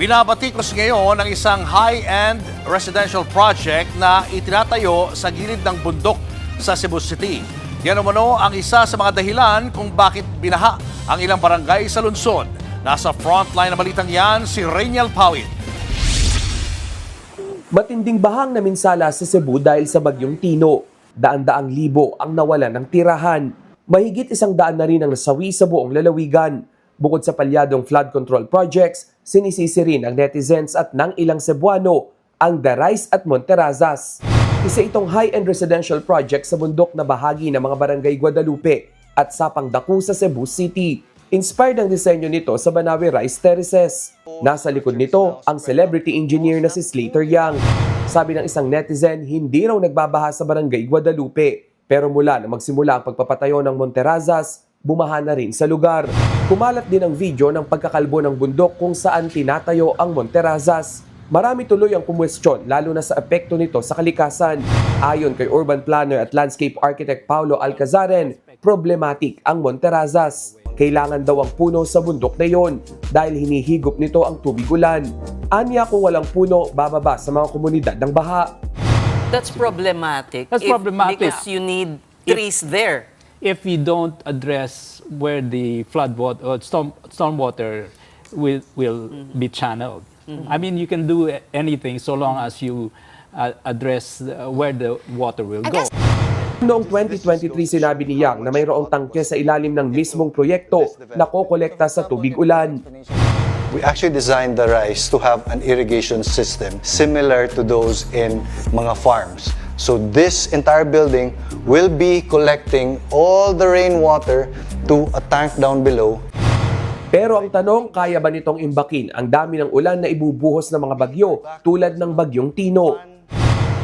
Binabatikos ngayon ang isang high-end residential project na itinatayo sa gilid ng bundok sa Cebu City. Yan umano ang isa sa mga dahilan kung bakit binaha ang ilang barangay sa lungsod. Nasa frontline na balitang yan si Rainiel Pawit. Matinding bahang na minsala sa Cebu dahil sa bagyong Tino. Daan-daang libo ang nawalan ng tirahan. Mahigit isang daan na rin ang nasawi sa buong lalawigan. Bukod sa palyadong flood control projects, sinisisi rin ang netizens at ng ilang Cebuano ang Darais at Monterazas. Isa itong high-end residential project sa bundok na bahagi ng mga barangay Guadalupe at Sapang Daku sa Cebu City. Inspired ang disenyo nito sa Banawe Rice Terraces. Nasa likod nito ang celebrity engineer na si Slater Young. Sabi ng isang netizen, hindi raw nagbabaha sa barangay Guadalupe. Pero mula na magsimula ang pagpapatayo ng Monterazas, bumaha na rin sa lugar. Kumalat din ang video ng pagkakalbo ng bundok kung saan tinatayo ang Monterazas. Marami tuloy ang kumwestiyon lalo na sa epekto nito sa kalikasan. Ayon kay urban planner at landscape architect Paulo Alcazaren, problematic ang Monterazas. Kailangan daw ang puno sa bundok na yon dahil hinihigop nito ang tubig ulan. Anya kung walang puno, bababa sa mga komunidad ng baha. That's problematic. That's problematic. Because you need trees there. If we don't address where the flood water or storm stormwater will will be channeled. I mean, you can do anything so long as you uh, address uh, where the water will go. Noong 2023 sinabi ni Yang na mayroong tangke sa ilalim ng mismong proyekto na kokolekta sa tubig ulan. We actually designed the rice to have an irrigation system similar to those in mga farms. So this entire building will be collecting all the rainwater to a tank down below Pero ang tanong, kaya ba nitong imbakin ang dami ng ulan na ibubuhos ng mga bagyo tulad ng bagyong Tino?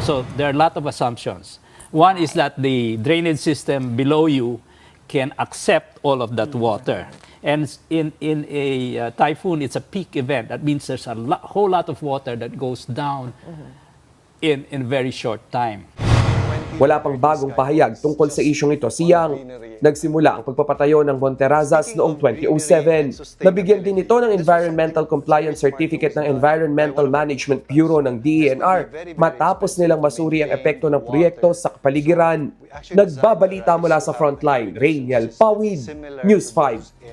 So there are a lot of assumptions. One is that the drainage system below you can accept all of that water. And in, in a uh, typhoon, it's a peak event. That means there's a lo- whole lot of water that goes down in, in very short time. Wala pang bagong pahayag tungkol sa isyong ito si Yang. Nagsimula ang pagpapatayo ng Monterazas noong 2007. Nabigyan din ito ng Environmental Compliance Certificate ng Environmental Management Bureau ng DENR matapos nilang masuri ang epekto ng proyekto sa kapaligiran. Nagbabalita mula sa frontline, Rainiel Pawid, News 5.